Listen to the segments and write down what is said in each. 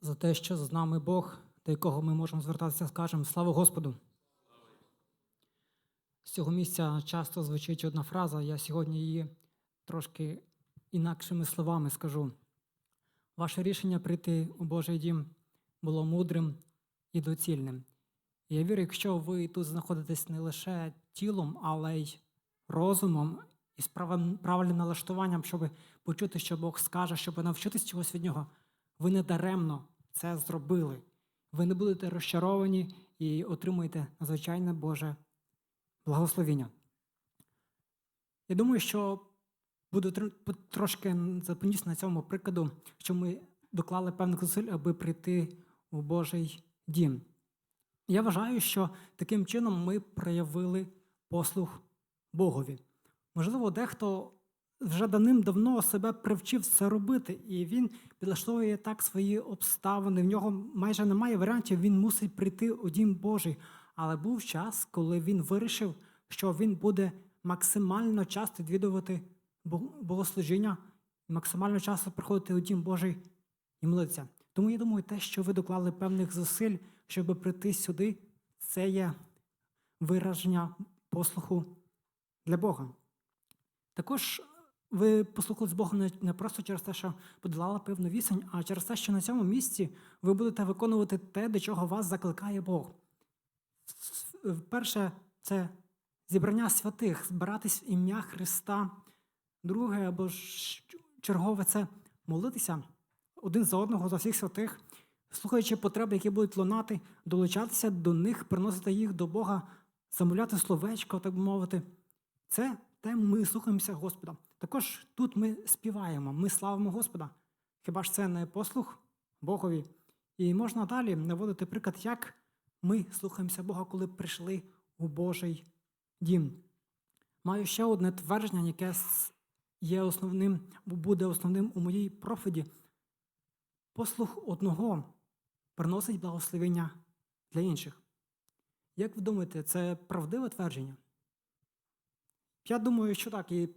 за те, що з нами Бог, до якого ми можемо звертатися, скажемо слава Господу. З цього місця часто звучить одна фраза, я сьогодні її трошки інакшими словами скажу. Ваше рішення прийти у Божий дім було мудрим і доцільним. Я вірю, якщо ви тут знаходитесь не лише тілом, але й розумом і з правильним налаштуванням, щоб почути, що Бог скаже, щоб навчитись чогось від нього, ви не даремно це зробили. Ви не будете розчаровані і отримуєте надзвичайне Боже благословіння. Я думаю, що буду трошки зупинюсь на цьому прикладу, що ми доклали певних зусиль, аби прийти у Божий дім. Я вважаю, що таким чином ми проявили послуг Богові. Можливо, дехто вже давним-давно себе привчив це робити, і він підлаштовує так свої обставини. В нього майже немає варіантів, він мусить прийти у дім Божий. Але був час, коли він вирішив, що він буде максимально часто відвідувати бог- богослужіння, максимально часто приходити у дім Божий і молитися. Тому я думаю, те, що ви доклали певних зусиль, щоб прийти сюди, це є вираження послуху для Бога. Також ви послухали Бога не- не просто через те, що подолали певну вісень, а через те, що на цьому місці ви будете виконувати те, до чого вас закликає Бог. Перше, це зібрання святих, збиратись в ім'я Христа. Друге, або ж чергове це молитися один за одного, за всіх святих, слухаючи потреби, які будуть лунати, долучатися до них, приносити їх до Бога, замовляти словечко, так би мовити. Це те ми слухаємося Господа. Також тут ми співаємо, ми славимо Господа. Хіба ж це не послух Богові? І можна далі наводити приклад, як ми слухаємося Бога, коли прийшли у Божий дім. Маю ще одне твердження, яке є основним, буде основним у моїй проповіді. Послух одного приносить благословення для інших. Як ви думаєте, це правдиве твердження? Я думаю, що так, і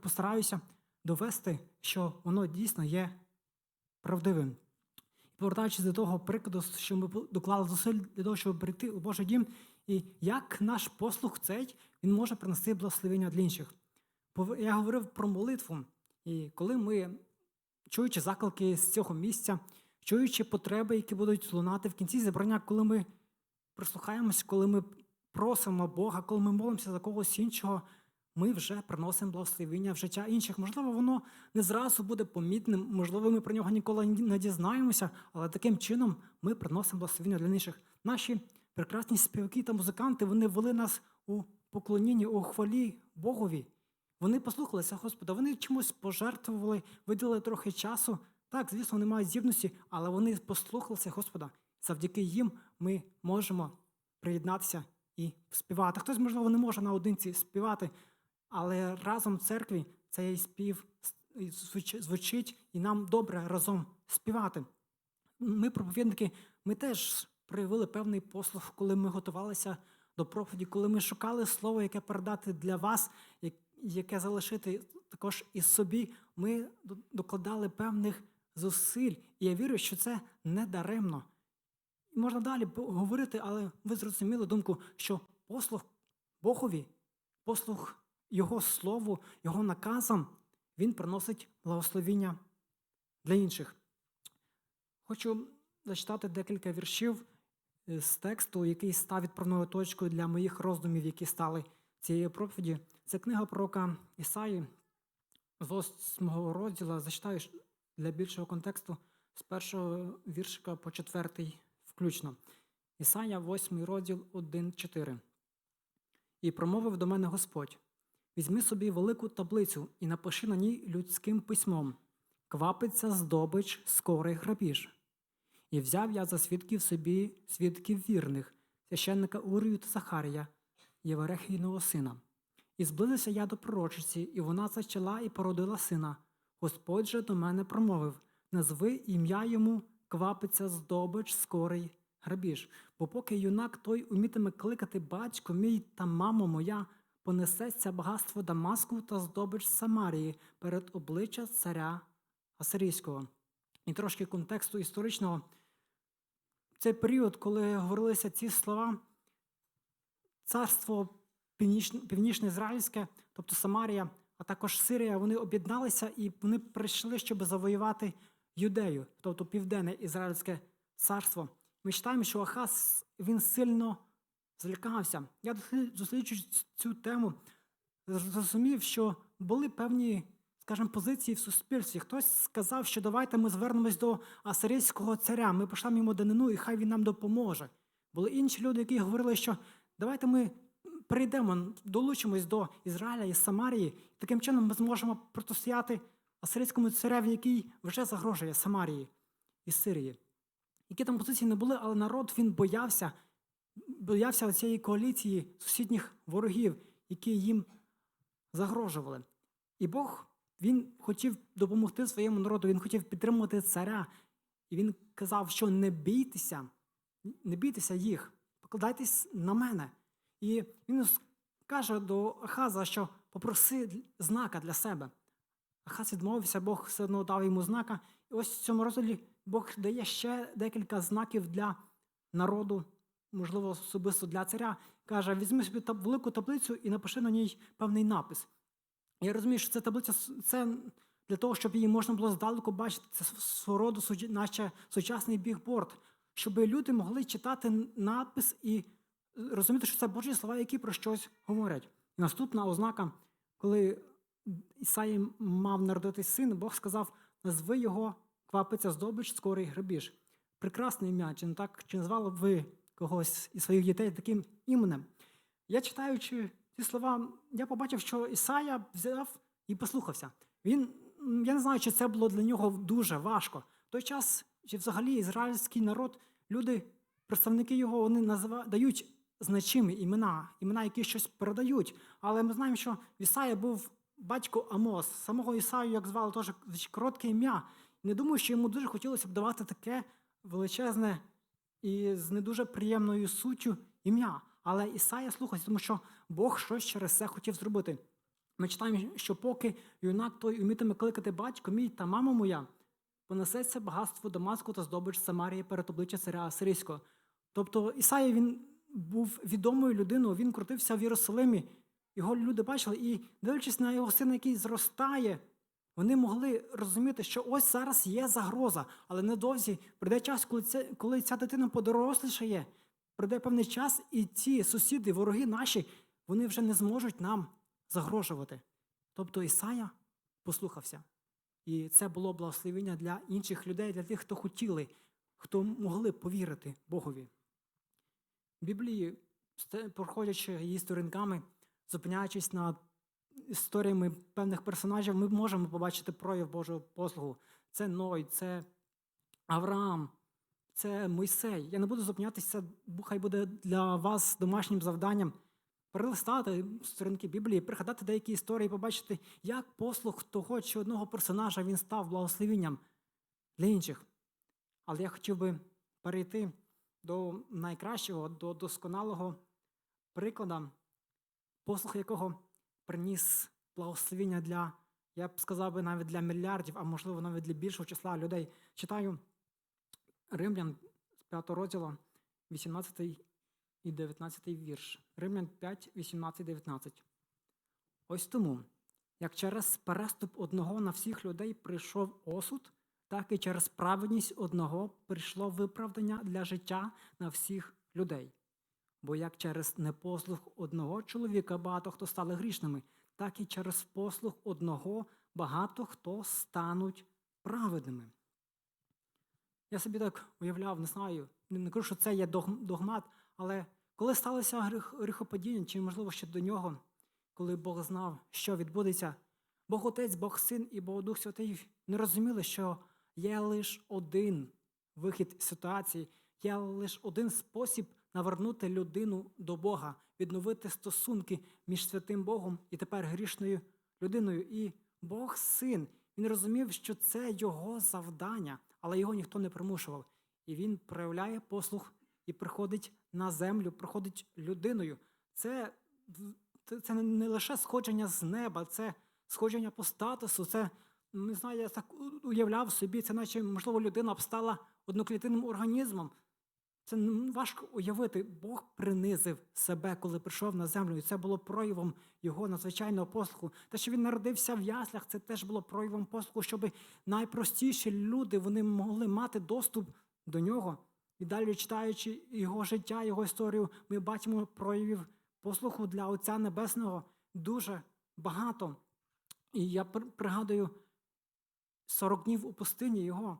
постараюся довести, що воно дійсно є правдивим. І повертаючись до того прикладу, що ми доклали зусиль для того, щоб прийти у Божий дім, і як наш послух цей він може принести благословення для інших. Я говорив про молитву, і коли ми, чуючи заклики з цього місця, чуючи потреби, які будуть лунати в кінці зібрання, коли ми прислухаємося, коли ми просимо Бога, коли ми молимося за когось іншого, ми вже приносимо благословення в життя інших. Можливо, воно не зразу буде помітним, можливо, ми про нього ніколи не дізнаємося, але таким чином ми приносимо благословення для інших. Наші прекрасні співаки та музиканти вони вели нас у поклонінні, у хвалі Богові. Вони послухалися Господа, вони чомусь пожертвували, виділили трохи часу. Так, звісно, вони мають здібності, але вони послухалися Господа. Завдяки їм ми можемо приєднатися і співати. Хтось, можливо, не може наодинці співати, але разом в церкві цей спів звучить, і нам добре разом співати. Ми, проповідники, ми теж проявили певний послуг, коли ми готувалися до проповіді, коли ми шукали слово, яке передати для вас, яке залишити також і собі. Ми докладали певних зусиль. І я вірю, що це не даремно. Можна далі говорити, але ви зрозуміли думку, що послуг Богові, послуг Його Слову, Його наказам, він приносить благословіння для інших. Хочу зачитати декілька віршів е, з тексту, який став відправною точкою для моїх роздумів, які стали цієї проповіді. Це книга пророка Ісаї з восьмого розділу. Зачитаю для більшого контексту з першого віршика по четвертий включно. Ісая, 8 розділ 1-4. І промовив до мене Господь: Візьми собі велику таблицю і напиши на ній людським письмом: Квапиться здобич, скорий грабіж. І взяв я за свідків собі свідків вірних, священника Урію та Захарія, Єварехійного сина. І зблизився я до пророчиці, і вона зачала і породила сина. Господь же до мене промовив: назви ім'я йому, квапиться здобич, скорий грабіж. Бо поки юнак той умітиме кликати батько мій та мамо моя, понесеться багатство Дамаску та здобич Самарії перед обличчя царя Асирійського. і трошки контексту історичного. Цей період, коли говорилися ці слова, царство північ- північно-ізраїльське, тобто Самарія, а також Сирія, вони об'єдналися і вони прийшли, щоб завоювати Юдею, тобто Південне Ізраїльське царство. Ми читаємо, що Ахаз він сильно злякався. Я досліджуючи цю тему, зрозумів, що були певні, скажімо, позиції в суспільстві. Хтось сказав, що давайте ми звернемось до асирійського царя, ми пошлемо йому данину, і хай він нам допоможе. Були інші люди, які говорили, що давайте ми прийдемо, долучимось до Ізраїля і Самарії. Таким чином ми зможемо протистояти асирійському цареві, який вже загрожує Самарії і Сирії. Які там позиції не були, але народ він боявся, боявся цієї коаліції сусідніх ворогів, які їм загрожували. І Бог він хотів допомогти своєму народу, він хотів підтримувати царя. І він казав, що не бійтеся, не бійтеся їх, покладайтесь на мене. І він каже до Ахаза, що попроси знака для себе. Ахаз відмовився, Бог все одно дав йому знака. І ось в цьому розділі Бог дає ще декілька знаків для народу, можливо, особисто для царя. Каже: візьми собі велику таблицю і напиши на ній певний напис. Я розумію, що ця таблиця це для того, щоб її можна було здалеку бачити. Це свого наче сучасний бігборд, щоб люди могли читати надпис і е, розуміти, що це Божі слова, які про щось говорять. Наступна ознака, коли Ісаї мав народитись син, Бог сказав: назви його квапиться здобич, скорий грабіж. Прекрасне ім'я, чи не так? Чи назвали ви когось із своїх дітей таким іменем? Я читаючи ці слова, я побачив, що Ісая взяв і послухався. Він, я не знаю, чи це було для нього дуже важко. В той час, чи взагалі ізраїльський народ, люди, представники його, вони назива, дають значимі імена, імена, які щось передають. Але ми знаємо, що Ісая був батько Амос. Самого Ісаю, як звали, теж коротке ім'я. Не думаю, що йому дуже хотілося б давати таке величезне і з не дуже приємною суттю ім'я. Але Ісая слухається, тому що Бог щось через це хотів зробити. Ми читаємо, що поки юнак той умітиме кликати батько мій та мама моя, понесеться багатство Дамаску та здобич Самарії перед обличчя царя Асирійського. Тобто Ісая він був відомою людиною, він крутився в Єрусалимі. Його люди бачили, і дивлячись на його сина, який зростає, вони могли розуміти, що ось зараз є загроза, але недовзі прийде час, коли ця, коли ця дитина подорослішає, прийде певний час, і ці сусіди, вороги наші, вони вже не зможуть нам загрожувати. Тобто Ісая послухався. І це було благословення для інших людей, для тих, хто хотіли, хто могли повірити Богові. В Біблії, проходячи її сторінками, зупиняючись над історіями певних персонажів, ми можемо побачити прояв Божого послугу. Це Ной, це Авраам, це Мойсей. Я не буду зупинятися, хай буде для вас домашнім завданням перелистати сторінки Біблії, пригадати деякі історії, побачити, як послуг того чи одного персонажа він став благословенням для інших. Але я хотів би перейти до найкращого, до досконалого прикладу, послуг якого приніс благословення для, я б сказав би, навіть для мільярдів, а можливо навіть для більшого числа людей. Читаю Римлян з 5 розділу, 18 і 19 вірш. Римлян 5, 18, 19. Ось тому, як через переступ одного на всіх людей прийшов осуд, так і через праведність одного прийшло виправдання для життя на всіх людей. Бо як через непослух одного чоловіка багато хто стали грішними, так і через послух одного багато хто стануть праведними. Я собі так уявляв, не знаю, не кажу, що це є догмат, але коли сталося гріх- гріхопадіння, чи можливо ще до нього, коли Бог знав, що відбудеться, Бог Отець, Бог Син і Бог Дух Святий не розуміли, що є лише один вихід ситуації, є лише один спосіб навернути людину до Бога, відновити стосунки між святим Богом і тепер грішною людиною. І Бог син. Він розумів, що це його завдання, але його ніхто не примушував. І він проявляє послух і приходить на землю, приходить людиною. Це, це- не лише сходження з неба, це сходження по статусу, це не знаю, я так уявляв собі, це наче, можливо, людина б стала одноклітинним організмом. Це важко уявити. Бог принизив себе, коли прийшов на землю. І це було проявом його надзвичайного послуху. Те, що він народився в яслях, це теж було проявом послуху, щоб найпростіші люди вони могли мати доступ до нього. І далі читаючи його життя, його історію, ми бачимо проявів послуху для Отця Небесного дуже багато. І я пригадую 40 днів у пустині його.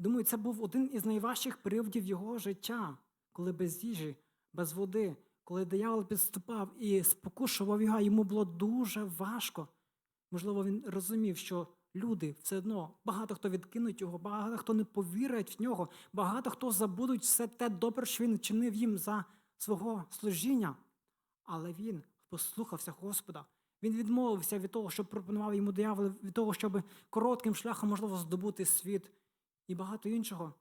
Думаю, це був один із найважчих періодів його життя, коли без їжі, без води, коли диявол підступав і спокушував його, йому було дуже важко. Можливо, він розумів, що люди все одно, багато хто відкинуть його, багато хто не повірить в нього, багато хто забудуть все те добре, що він чинив їм за свого служіння. Але він послухався Господа. Він відмовився від того, що пропонував йому диявол, від того, щоб коротким шляхом, можливо, здобути світ і багато іншого.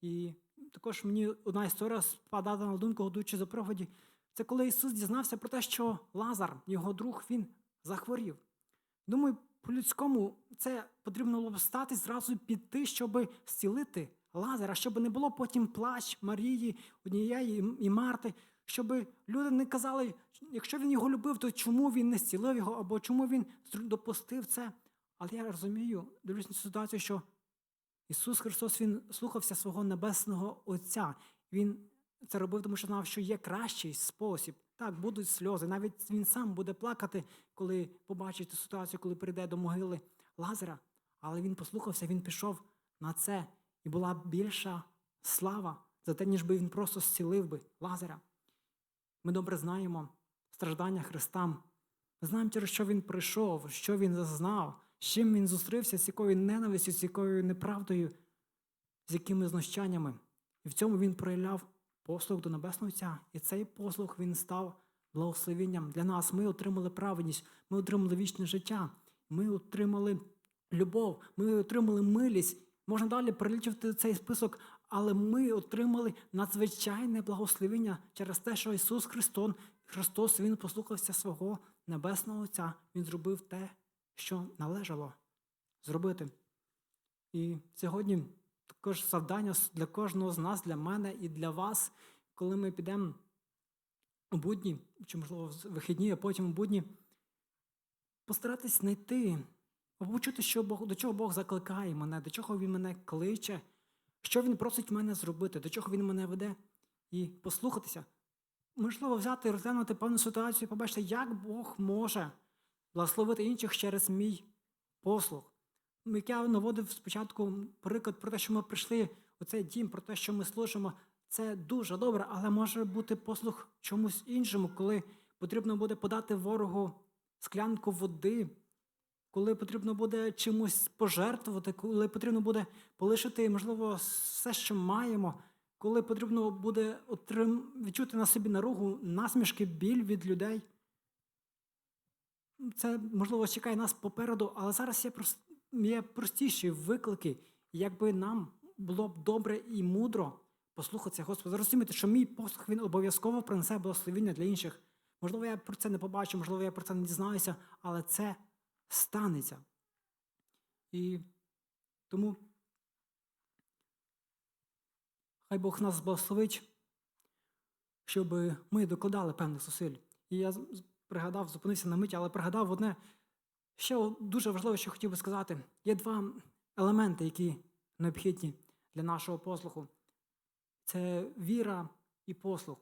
І також мені одна історія спадала на думку, годуючи за проповіді. Це коли Ісус дізнався про те, що Лазар, його друг, він захворів. Думаю, по-людському це потрібно було б стати зразу піти, щоб зцілити Лазара, щоб не було потім плач Марії, однієї і Марти, щоб люди не казали, якщо він його любив, то чому він не зцілив його, або чому він допустив це. Але я розумію, дивлюсь на ситуацію, що Ісус Христос Він слухався свого небесного Отця. Він це робив, тому що знав, що є кращий спосіб. Так, будуть сльози. Навіть він сам буде плакати, коли побачить ту ситуацію, коли прийде до могили Лазара. Але він послухався, він пішов на це, і була більша слава за те, ніж би він просто зцілив би Лазара. Ми добре знаємо страждання Христа. Ми знаємо, через що він прийшов, що він зазнав, з чим він зустрівся, з якою ненавистю, з якою неправдою, з якими знущаннями. І в цьому він проявляв послуг до Небесного Отця. І цей послуг він став благословенням для нас. Ми отримали праведність, ми отримали вічне життя, ми отримали любов, ми отримали милість. Можна далі перелічувати цей список, але ми отримали надзвичайне благословення через те, що Ісус Христос, Христос Він послухався свого Небесного Отця. Він зробив те, що належало зробити. І сьогодні також завдання для кожного з нас, для мене і для вас, коли ми підемо у будні, чи, можливо, в вихідні, а потім у будні, постаратись знайти, почути, що Бог, до чого Бог закликає мене, до чого Він мене кличе, що Він просить мене зробити, до чого Він мене веде, і послухатися. Можливо, взяти і розглянути певну ситуацію і побачити, як Бог може благословити інших через мій послуг. Ну, я наводив спочатку приклад про те, що ми прийшли у цей дім, про те, що ми служимо, це дуже добре, але може бути послуг чомусь іншому, коли потрібно буде подати ворогу склянку води, коли потрібно буде чимось пожертвувати, коли потрібно буде полишити, можливо, все, що маємо, коли потрібно буде отрим... відчути на собі наругу, насмішки, біль від людей. Це, можливо, чекає нас попереду, але зараз є, є простіші виклики, якби нам було б добре і мудро послухатися Господа. Зрозуміти, що мій послух він обов'язково принесе благословіння для інших. Можливо, я про це не побачу, можливо, я про це не дізнаюся, але це станеться. І тому хай Бог нас благословить, щоб ми докладали певних зусиль. І я пригадав, зупинився на миті, але пригадав одне ще дуже важливе, що хотів би сказати. Є два елементи, які необхідні для нашого послуху. Це віра і послух.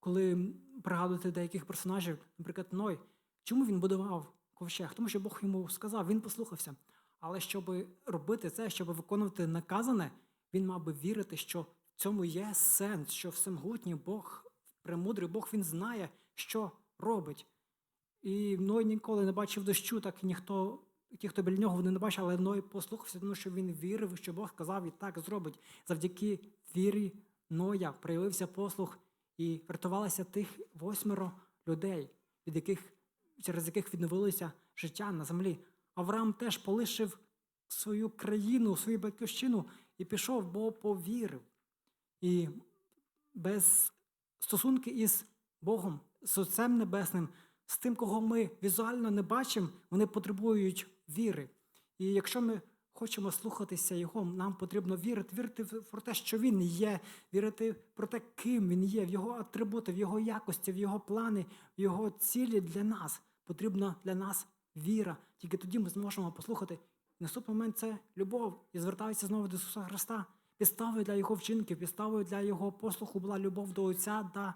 Коли пригадувати деяких персонажів, наприклад, Ной, чому він будував ковчег? Тому що Бог йому сказав, він послухався. Але щоб робити це, щоб виконувати наказане, він мав би вірити, що в цьому є сенс, що всемогутній Бог, премудрий Бог, він знає, що робить. І Ной ніколи не бачив дощу, так і ніхто, ті, хто біля нього вони не бачили, але Ной послухався, тому що він вірив, що Бог сказав і так зробить. Завдяки вірі Ноя проявився послух і врятувалося тих восьмеро людей, від яких, через яких відновилося життя на землі. Авраам теж полишив свою країну, свою батьківщину і пішов, бо повірив. І без стосунки із Богом, з Отцем Небесним, з тим, кого ми візуально не бачимо, вони потребують віри. І якщо ми хочемо слухатися Його, нам потрібно вірити, вірити про те, що Він є, вірити про те, ким Він є, в Його атрибути, в Його якості, в Його плани, в Його цілі для нас. Потрібна для нас віра. Тільки тоді ми зможемо послухати. Наступний момент це любов. І звертаюся знову до Ісуса Христа. Підставою для Його вчинків, підставою для Його послуху була любов до Отця та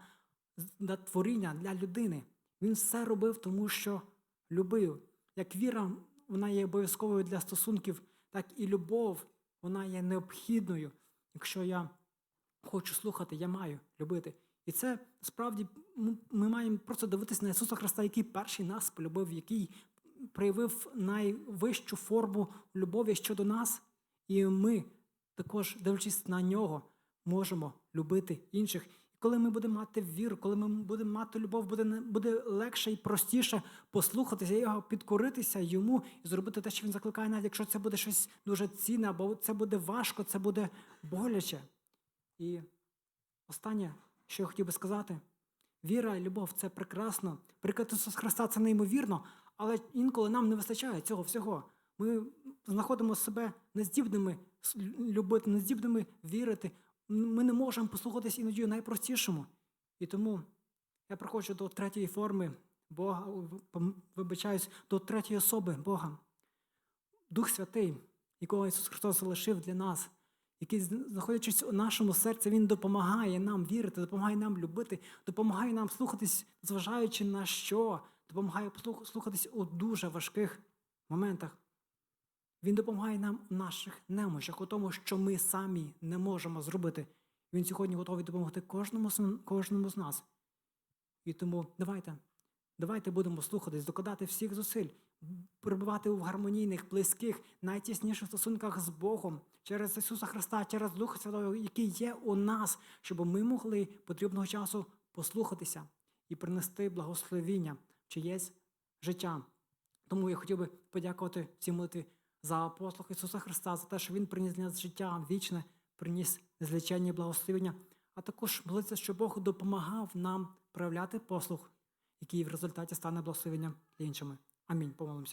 для творіння, для людини. Він все робив, тому що любив. Як віра, вона є обов'язковою для стосунків, так і любов, вона є необхідною. Якщо я хочу слухати, я маю любити. І це справді ми маємо просто дивитися на Ісуса Христа, який перший нас полюбив, який проявив найвищу форму любові щодо нас. І ми, також дивлячись на нього, можемо любити інших. І коли ми будемо мати віру, коли ми будемо мати любов, буде, буде легше і простіше послухатися його, підкоритися йому і зробити те, що він закликає, навіть якщо це буде щось дуже цінне, або це буде важко, це буде боляче. І останнє, що я хотів би сказати, віра і любов це прекрасно. Приклад Ісуса Христа це неймовірно, але інколи нам не вистачає цього всього. Ми знаходимо себе нездібними любити, нездібними вірити. Ми не можемо послухатись іноді найпростішому. І тому я приходжу до третьої форми Бога, вибачаюсь, до третьої особи Бога. Дух Святий, якого Ісус Христос залишив для нас, який, знаходячись у нашому серці, Він допомагає нам вірити, допомагає нам любити, допомагає нам слухатись, зважаючи на що, допомагає слухатись у дуже важких моментах. Він допомагає нам у наших немощах, у тому, що ми самі не можемо зробити. Він сьогодні готовий допомогти кожному, кожному з нас. І тому давайте, давайте будемо слухатись, докладати всіх зусиль, перебувати в гармонійних, близьких, найтісніших стосунках з Богом через Ісуса Христа, через Духа Святого, який є у нас, щоб ми могли потрібного часу послухатися і принести благословіння в чиєсь життя. Тому я хотів би подякувати всій молитві за послуг Ісуса Христа, за те, що Він приніс для нас життя вічне, приніс незліченні благословення, а також молитися, щоб Бог допомагав нам проявляти послуг, який в результаті стане благословенням іншими. Амінь. Помолимося.